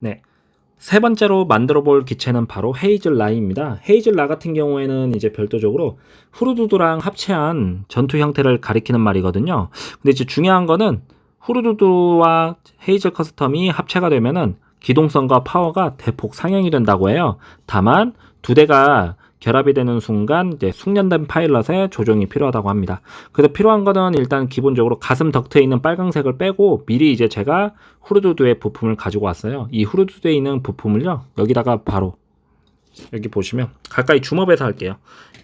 네. 세 번째로 만들어 볼 기체는 바로 헤이즐 라입니다. 헤이즐 라 같은 경우에는 이제 별도적으로 후르두두랑 합체한 전투 형태를 가리키는 말이거든요. 근데 이제 중요한 거는 후르두두와 헤이즐 커스텀이 합체가 되면은 기동성과 파워가 대폭 상향이 된다고 해요. 다만 두 대가 결합이 되는 순간 이제 숙련된 파일럿의 조정이 필요하다고 합니다. 그래서 필요한 거는 일단 기본적으로 가슴 덕트에 있는 빨강색을 빼고 미리 이제 제가 후르두두의 부품을 가지고 왔어요. 이 후르두두에 있는 부품을요 여기다가 바로 여기 보시면 가까이 줌업해서 할게요.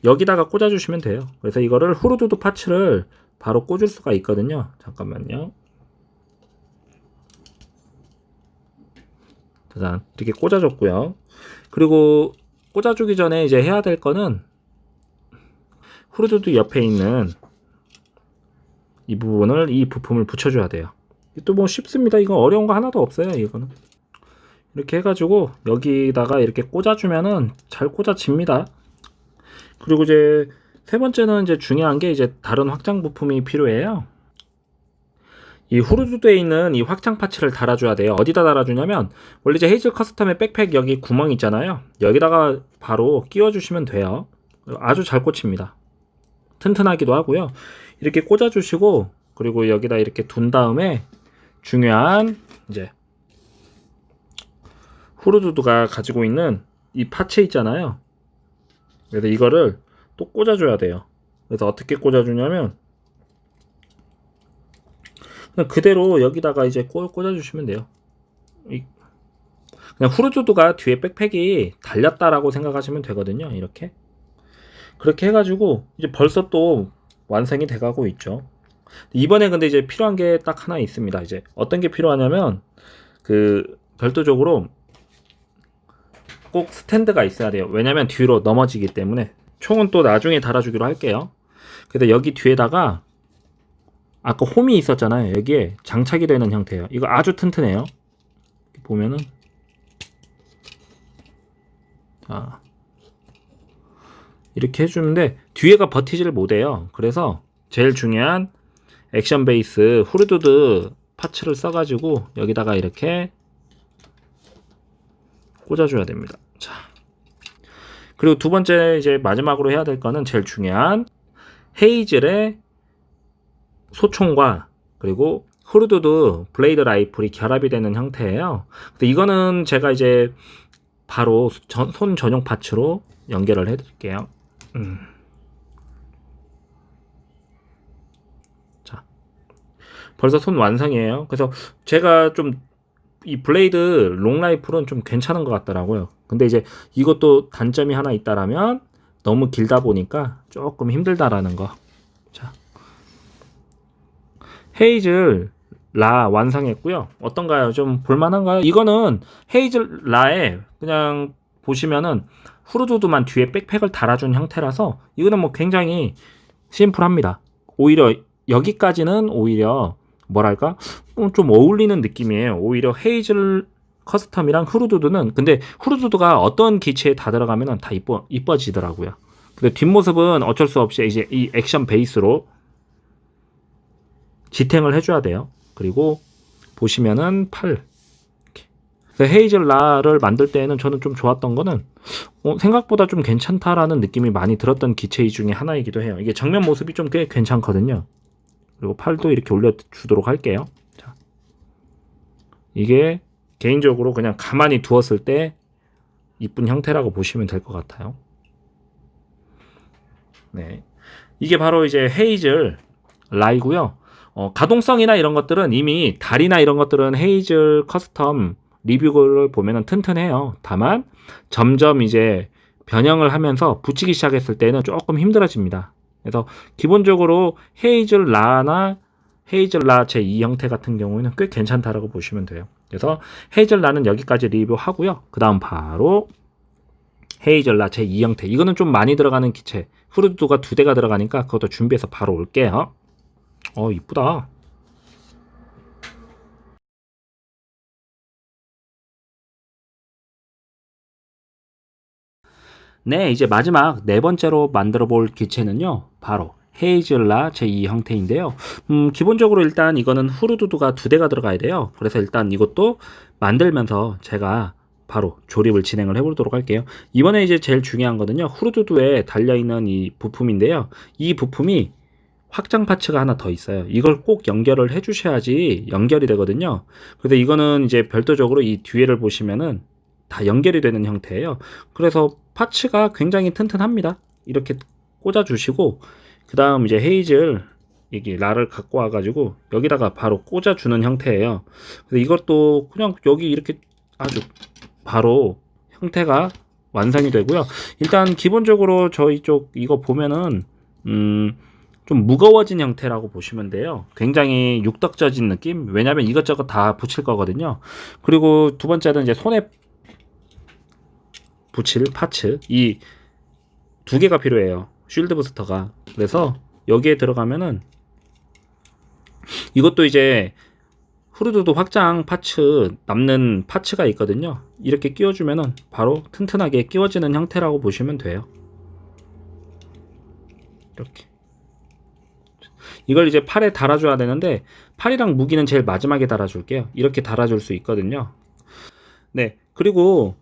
여기다가 꽂아주시면 돼요. 그래서 이거를 후르두두 파츠를 바로 꽂을 수가 있거든요. 잠깐만요. 짜잔 이렇게 꽂아줬고요. 그리고 꽂아주기 전에 이제 해야 될 거는 후르두두 옆에 있는 이 부분을 이 부품을 붙여줘야 돼요. 또 뭐 쉽습니다. 이거 어려운 거 하나도 없어요. 이거는 이렇게 해가지고 여기다가 이렇게 꽂아주면은 잘 꽂아집니다. 그리고 이제 세 번째는 이제 중요한 게 이제 다른 확장 부품이 필요해요. 이 후르두드에 있는 이 확장 파츠를 달아줘야 돼요. 어디다 달아주냐면 원래 이제 헤이즐 커스텀의 백팩 여기 구멍 있잖아요. 여기다가 바로 끼워주시면 돼요. 아주 잘 꽂힙니다. 튼튼하기도 하고요. 이렇게 꽂아주시고 그리고 여기다 이렇게 둔 다음에 중요한 이제 후르두드가 가지고 있는 이 파츠 있잖아요. 그래서 이거를 또 꽂아줘야 돼요. 그래서 어떻게 꽂아주냐면 그대로 여기다가 이제 꽂, 꽂아주시면 돼요. 이- 그냥 후르두두가 뒤에 백팩이 달렸다라고 생각하시면 되거든요. 이렇게. 그렇게 해가지고 이제 벌써 또 완성이 돼가고 있죠. 이번에 근데 이제 필요한 게 딱 하나 있습니다. 이제 어떤 게 필요하냐면 그 별도적으로 꼭 스탠드가 있어야 돼요. 왜냐면 뒤로 넘어지기 때문에 총은 또 나중에 달아주기로 할게요. 그래서 여기 뒤에다가 아까 홈이 있었잖아요. 여기에 장착이 되는 형태예요. 이거 아주 튼튼해요. 보면은 자 이렇게 해주는데 뒤에가 버티지를 못해요. 그래서 제일 중요한 액션 베이스 후르두드 파츠를 써가지고 여기다가 이렇게 꽂아줘야 됩니다. 자 그리고 두 번째 이제 마지막으로 해야 될 거는 제일 중요한 헤이즐의 소총과 그리고 후르두드 블레이드 라이플이 결합이 되는 형태예요. 근데 이거는 제가 이제 바로 전- 손 전용 파츠로 연결을 해드릴게요. 음. 자, 벌써 손 완성이에요. 그래서 제가 좀 이 블레이드 롱 라이플은 좀 괜찮은 것 같더라고요. 근데 이제 이것도 단점이 하나 있다라면 너무 길다 보니까 조금 힘들다라는 거. 자, 헤이즐 라 완성했고요. 어떤가요? 좀 볼만한가요? 이거는 헤이즐 라에 그냥 보시면은 후르두드만 뒤에 백팩을 달아준 형태라서 이거는 뭐 굉장히 심플합니다. 오히려 여기까지는 오히려 뭐랄까 어, 좀 어울리는 느낌이에요. 오히려 헤이즐 커스텀이랑 후르두드는 근데 후르두드가 어떤 기체에 다 들어가면은 다 이뻐 이뻐지더라고요. 근데 뒷모습은 어쩔 수 없이 이제 이 액션 베이스로 지탱을 해줘야 돼요. 그리고 보시면은 팔. 이렇게. 그래서 헤이즐 라를 만들 때에는 저는 좀 좋았던 거는 어, 생각보다 좀 괜찮다라는 느낌이 많이 들었던 기체 중에 하나이기도 해요. 이게 정면 모습이 좀 꽤 괜찮거든요. 그리고 팔도 이렇게 올려주도록 할게요. 자. 이게 개인적으로 그냥 가만히 두었을 때 이쁜 형태라고 보시면 될 것 같아요. 네. 이게 바로 이제 헤이즐 라이고요. 어, 가동성이나 이런 것들은 이미 달이나 이런 것들은 헤이즐 커스텀 리뷰를 보면은 튼튼해요. 다만 점점 이제 변형을 하면서 붙이기 시작했을 때는 조금 힘들어집니다. 그래서 기본적으로 헤이즐 라나 헤이즐 라 제2 형태 같은 경우에는 꽤 괜찮다라고 보시면 돼요. 그래서 헤이즐 라는 여기까지 리뷰하고요. 그 다음 바로 헤이즐 라 제2 형태. 이거는 좀 많이 들어가는 기체. 후르두가 두 대가 들어가니까 그것도 준비해서 바로 올게요. 어, 이쁘다. 네, 이제 마지막 네 번째로 만들어 볼 기체는요. 바로 헤이즐라 제2 형태인데요. 음, 기본적으로 일단 이거는 후르두두가 두 대가 들어가야 돼요. 그래서 일단 이것도 만들면서 제가 바로 조립을 진행을 해보도록 할게요. 이번에 이제 제일 중요한 거는요. 후르두두에 달려있는 이 부품인데요. 이 부품이 확장 파츠가 하나 더 있어요. 이걸 꼭 연결을 해 주셔야지 연결이 되거든요. 그래서 이거는 이제 별도적으로 이 뒤에를 보시면은 다 연결이 되는 형태예요. 그래서 파츠가 굉장히 튼튼합니다. 이렇게 꽂아 주시고 그 다음 이제 헤이즐 이게 라를 갖고 와가지고 여기다가 바로 꽂아 주는 형태예요. 그래서 이것도 그냥 여기 이렇게 아주 바로 형태가 완성이 되고요. 일단 기본적으로 저희 쪽 이거 보면은 음. 좀 무거워진 형태라고 보시면 돼요. 굉장히 육덕져진 느낌? 왜냐면 이것저것 다 붙일 거거든요. 그리고 두 번째는 이제 손에 붙일 파츠. 이 두 개가 필요해요. 쉴드 부스터가. 그래서 여기에 들어가면은 이것도 이제 후르드도 확장 파츠 남는 파츠가 있거든요. 이렇게 끼워주면은 바로 튼튼하게 끼워지는 형태라고 보시면 돼요. 이렇게. 이걸 이제 팔에 달아줘야 되는데 팔이랑 무기는 제일 마지막에 달아줄게요. 이렇게 달아줄 수 있거든요. 네, 그리고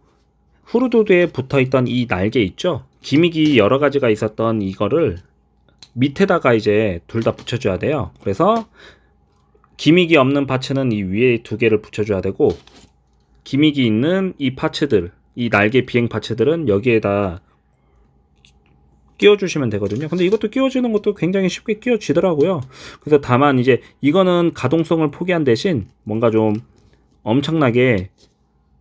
후르도드에 붙어있던 이 날개 있죠? 기믹이 여러 가지가 있었던 이거를 밑에다가 이제 둘 다 붙여줘야 돼요. 그래서 기믹이 없는 파츠는 이 위에 두 개를 붙여줘야 되고 기믹이 있는 이 파츠들, 이 날개 비행 파츠들은 여기에다 끼워주시면 되거든요. 근데 이것도 끼워주는 것도 굉장히 쉽게 끼워지더라고요. 그래서 다만 이제 이거는 가동성을 포기한 대신 뭔가 좀 엄청나게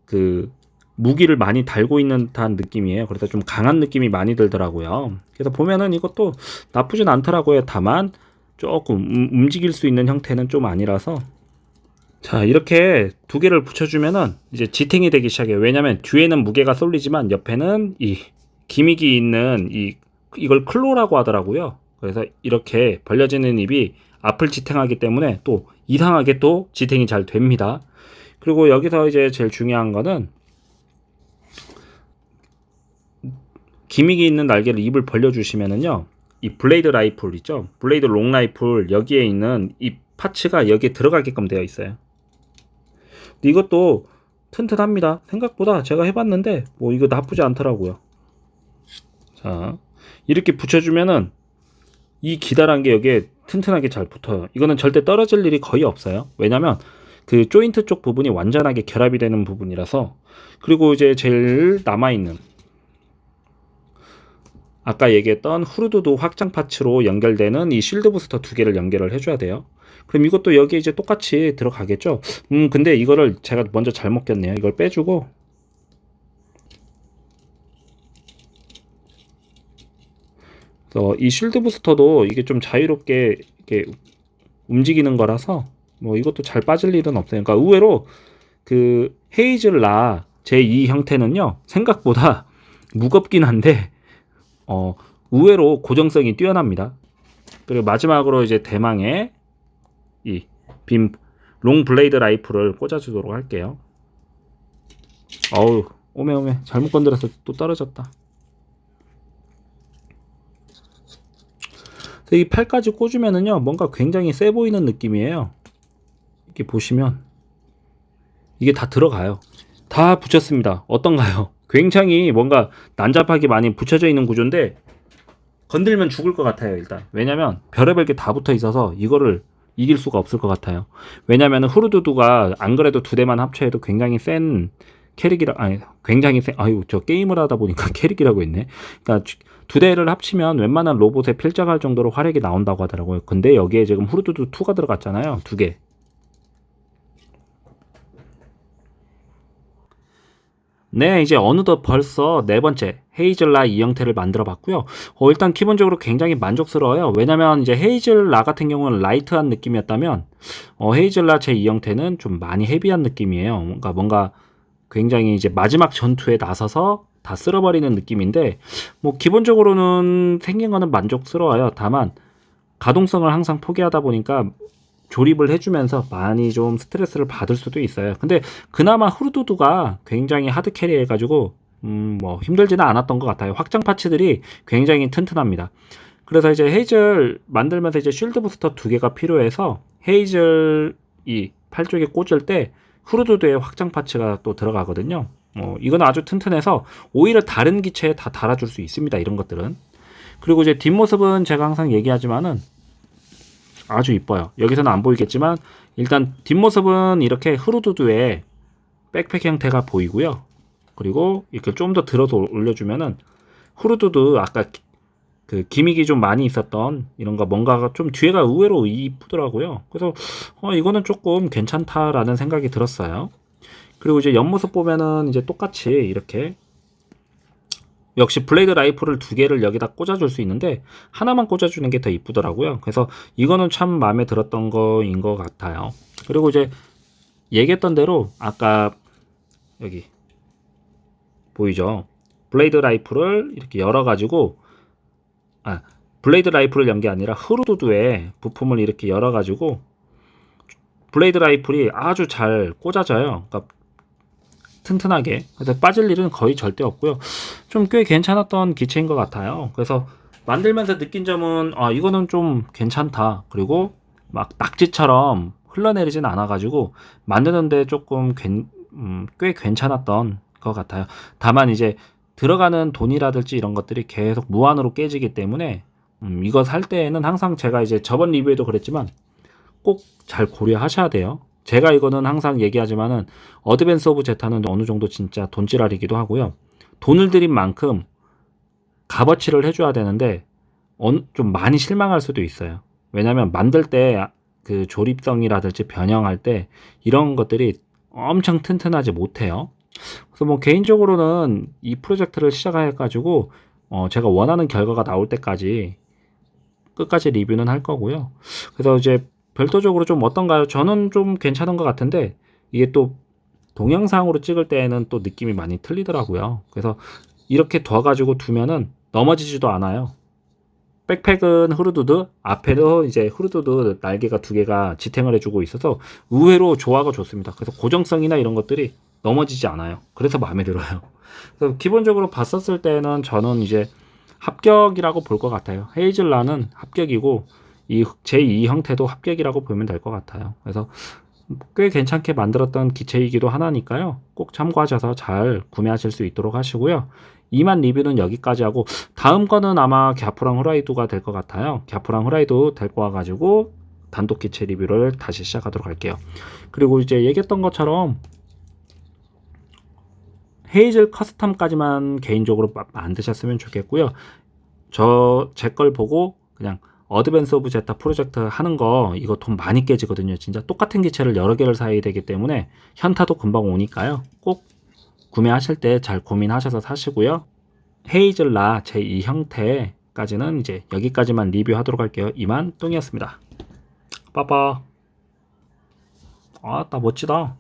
그 무기를 많이 달고 있는 듯한 느낌이에요. 그래서 좀 강한 느낌이 많이 들더라고요. 그래서 보면은 이것도 나쁘진 않더라고요. 다만 조금 음- 움직일 수 있는 형태는 좀 아니라서 자 이렇게 두 개를 붙여주면은 이제 지탱이 되기 시작해요. 왜냐면 뒤에는 무게가 쏠리지만 옆에는 이 기믹이 있는 이 이걸 클로라고 하더라고요. 그래서 이렇게 벌려지는 입이 앞을 지탱하기 때문에 또 이상하게 또 지탱이 잘 됩니다. 그리고 여기서 이제 제일 중요한 거는 기믹이 있는 날개를 입을 벌려주시면은요, 이 블레이드 라이플 있죠? 블레이드 롱 라이플 여기에 있는 이 파츠가 여기에 들어가게끔 되어 있어요. 이것도 튼튼합니다. 생각보다 제가 해봤는데 뭐 이거 나쁘지 않더라고요. 자, 이렇게 붙여주면은 이 기다란 게 여기에 튼튼하게 잘 붙어요. 이거는 절대 떨어질 일이 거의 없어요. 왜냐면 그 조인트 쪽 부분이 완전하게 결합이 되는 부분이라서 그리고 이제 제일 남아있는 아까 얘기했던 후르드도 확장 파츠로 연결되는 이 쉴드 부스터 두 개를 연결을 해줘야 돼요. 그럼 이것도 여기에 이제 똑같이 들어가겠죠? 음, 근데 이거를 제가 먼저 잘못 꼈네요. 이걸 빼주고 그래서 이 쉴드 부스터도 이게 좀 자유롭게 이렇게 움직이는 거라서 뭐 이것도 잘 빠질 일은 없어요. 그러니까 의외로 그 헤이즐라 제2 형태는요 생각보다 무겁긴 한데 어 의외로 고정성이 뛰어납니다. 그리고 마지막으로 이제 대망의 이 빔 롱 블레이드 라이플을 꽂아주도록 할게요. 어우 오메 오메 잘못 건드려서 또 떨어졌다. 이 팔까지 꽂으면은요 뭔가 굉장히 세 보이는 느낌이에요. 이렇게 보시면 이게 다 들어가요. 다 붙였습니다. 어떤가요? 굉장히 뭔가 난잡하게 많이 붙여져 있는 구조인데 건들면 죽을 것 같아요. 일단 왜냐면 별의별 게 다 붙어 있어서 이거를 이길 수가 없을 것 같아요. 왜냐면 후르두두가 안 그래도 두 대만 합쳐해도 굉장히 센 캐릭이라 아니 굉장히 센 아유 저 게임을 하다 보니까 캐릭이라고 했네. 그러니까 두 대를 합치면 웬만한 로봇에 필적할 정도로 화력이 나온다고 하더라고요. 근데 여기에 지금 후르두두 2가 들어갔잖아요. 두 개. 네, 이제 어느덧 벌써 네 번째 헤이즐라 이 형태를 만들어 봤고요. 어, 일단 기본적으로 굉장히 만족스러워요. 왜냐면 이제 헤이즐라 같은 경우는 라이트한 느낌이었다면 어, 헤이즐라 제 이 형태는 좀 많이 헤비한 느낌이에요. 뭔가 뭔가 굉장히 이제 마지막 전투에 나서서 다 쓸어버리는 느낌인데 뭐 기본적으로는 생긴 거는 만족스러워요. 다만 가동성을 항상 포기하다 보니까 조립을 해주면서 많이 좀 스트레스를 받을 수도 있어요. 근데 그나마 후르두두가 굉장히 하드 캐리해가지고 음, 뭐 힘들지는 않았던 것 같아요. 확장 파츠들이 굉장히 튼튼합니다. 그래서 이제 헤이즐 만들면서 이제 쉴드 부스터 두 개가 필요해서 헤이즐 이 팔 쪽에 꽂을 때 후르두드의 확장 파츠가 또 들어가거든요. 뭐 이건 아주 튼튼해서 오히려 다른 기체에 다 달아줄 수 있습니다. 이런 것들은. 그리고 이제 뒷모습은 제가 항상 얘기하지만은 아주 이뻐요. 여기서는 안 보이겠지만 일단 뒷모습은 이렇게 후르두두의 백팩 형태가 보이고요. 그리고 이렇게 좀 더 들어서 올려주면은 후르두두 아까 기- 그 기믹이 좀 많이 있었던 이런 거 뭔가가 좀 뒤에가 의외로 이쁘더라고요. 그래서 어 이거는 조금 괜찮다라는 생각이 들었어요. 그리고 이제 옆모습 보면은 이제 똑같이 이렇게 역시 블레이드 라이프를 두 개를 여기다 꽂아줄 수 있는데 하나만 꽂아주는 게 더 이쁘더라고요. 그래서 이거는 참 마음에 들었던 거인 것 같아요. 그리고 이제 얘기했던 대로 아까 여기 보이죠? 블레이드 라이프를 이렇게 열어가지고 아 블레이드 라이프를 연 게 아니라 흐르두두에 부품을 이렇게 열어가지고 블레이드 라이플이 아주 잘 꽂아져요. 그러니까 튼튼하게. 그래서 빠질 일은 거의 절대 없고요. 좀 꽤 괜찮았던 기체인 것 같아요. 그래서 만들면서 느낀 점은 아 이거는 좀 괜찮다. 그리고 막 낙지처럼 흘러내리진 않아가지고 만드는데 조금 괜, 음, 꽤 괜찮았던 것 같아요. 다만 이제 들어가는 돈이라든지 이런 것들이 계속 무한으로 깨지기 때문에 음, 이거 살 때에는 항상 제가 이제 저번 리뷰에도 그랬지만 꼭 잘 고려하셔야 돼요. 제가 이거는 항상 얘기하지만은 어드밴스 오브 제타는 어느 정도 진짜 돈지랄이기도 하고요. 돈을 들인 만큼 값어치를 해줘야 되는데 좀 많이 실망할 수도 있어요. 왜냐하면 만들 때 그 조립성이라든지 변형할 때 이런 것들이 엄청 튼튼하지 못해요. 그래서 뭐 개인적으로는 이 프로젝트를 시작해가지고 어 제가 원하는 결과가 나올 때까지 끝까지 리뷰는 할 거고요. 그래서 이제 별도적으로 좀 어떤가요? 저는 좀 괜찮은 것 같은데 이게 또 동영상으로 찍을 때에는 또 느낌이 많이 틀리더라고요. 그래서 이렇게 둬가지고 두면은 넘어지지도 않아요. 백팩은 후르두드, 앞에도 이제 후르두드 날개가 두 개가 지탱을 해주고 있어서 의외로 조화가 좋습니다. 그래서 고정성이나 이런 것들이 넘어지지 않아요. 그래서 마음에 들어요. 그래서 기본적으로 봤었을 때는 저는 이제 합격이라고 볼 것 같아요. 헤이즐라는 합격이고 이 제2 형태도 합격이라고 보면 될 것 같아요. 그래서 꽤 괜찮게 만들었던 기체이기도 하나니까요. 꼭 참고하셔서 잘 구매하실 수 있도록 하시고요. 이만 리뷰는 여기까지 하고 다음 거는 아마 갸프랑 후라이두가 될 것 같아요. 갸프랑 후라이두 데리고 와가지고 단독 기체 리뷰를 다시 시작하도록 할게요. 그리고 이제 얘기했던 것처럼 헤이즐 커스텀까지만 개인적으로 마- 만드셨으면 좋겠고요. 저 제 걸 보고 그냥 어드밴스 오브 제타 프로젝트 하는 거 이거 돈 많이 깨지거든요. 진짜 똑같은 기체를 여러 개를 사야 되기 때문에 현타도 금방 오니까요. 꼭 구매하실 때 잘 고민하셔서 사시고요. 헤이즐라 제2 형태까지는 이제 여기까지만 리뷰하도록 할게요. 이만 똥이었습니다. 빠빠. 아따 멋지다.